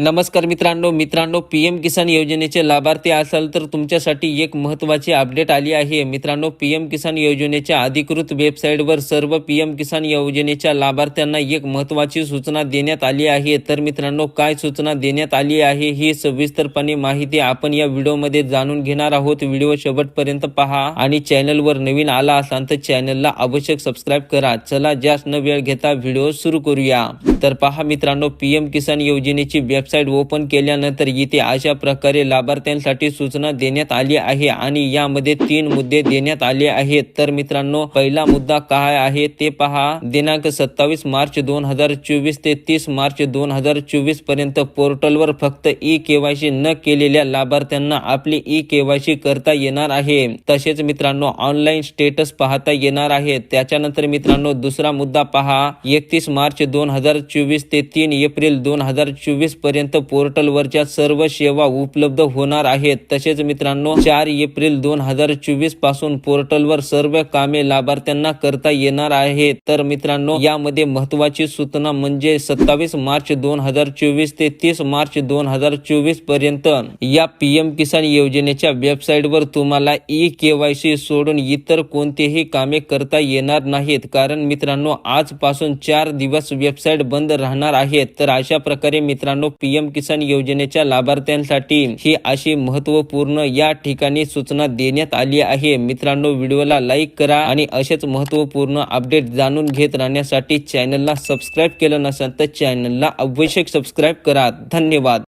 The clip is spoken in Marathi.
नमस्कार मित्रांनो मित्रांनो पी एम किसान योजनेचे लाभार्थी असाल तर तुमच्यासाठी एक महत्त्वाची अपडेट आली आहे. मित्रांनो पी एम किसान योजनेच्या अधिकृत वेबसाईटवर सर्व पी एम किसान योजनेच्या लाभार्थ्यांना एक महत्त्वाची सूचना देण्यात आली आहे. तर मित्रांनो काय सूचना देण्यात आली आहे ही सविस्तरपणे माहिती आपण या व्हिडिओमध्ये जाणून घेणार आहोत. व्हिडिओ शेवटपर्यंत पहा आणि चॅनलवर नवीन आला असाल तर चॅनलला आवश्यक सबस्क्राईब करा. चला जास्त न वेळ घेता व्हिडिओ सुरू करूया. तर पहा मित्रांनो पी एम किसान योजनेची वेबसाईट ओपन केल्यानंतर इथे अशा प्रकारे लाभार्थ्यांसाठी सूचना देण्यात आली आहे आणि यामध्ये तीन मुद्दे देण्यात आले आहेत. तर मित्रांनो पहिला मुद्दा काय आहे ते पहा. दिनांक सत्तावीस मार्च दोन हजार चोवीस ते तीस मार्च दोन हजार चोवीसपर्यंत पोर्टलवर फक्त ई केवायसी न केलेल्या लाभार्थ्यांना आपली ई केवायसी करता येणार आहे. तसेच मित्रांनो ऑनलाईन स्टेटस पाहता येणार आहे. त्याच्यानंतर मित्रांनो दुसरा मुद्दा पहा. एकतीस मार्च दोन हजार चोवीस ते तीन एप्रिल दोन हजार चोवीसपर्यंत पोर्टलवरच्या सर्व सेवा उपलब्ध होणार आहेत. तसेच मित्रांनो चार एप्रिल दोन हजार चोवीसपासून पोर्टलवर सर्व कामे लाभार्थ्यांना करता येणार आहेत. तर मित्रांनो यामध्ये महत्वाची सूचना म्हणजे सत्तावीस मार्च दोन हजार चोवीस ते तीस मार्च दोन हजार चोवीसपर्यंत या पी एम किसान योजनेच्या वेबसाईटवर तुम्हाला ई केवायसी सोडून इतर कोणतेही कामे करता येणार नाहीत. कारण मित्रांनो आजपासून चार दिवस वेबसाईट बंद बंद राहणार आहेत. तर अशा प्रकारे मित्रांनो पीएम किसान योजनेच्या लाभार्थ्यांसाठी ही अशी महत्त्वपूर्ण या ठिकाणी सूचना देण्यात आली आहे. मित्रांनो व्हिडिओला लाईक करा आणि असेच महत्त्वपूर्ण अपडेट जाणून घेत राहण्यासाठी चॅनलला सबस्क्राईब केलं नसेल तर चॅनलला आवश्यक सबस्क्राईब करा. धन्यवाद.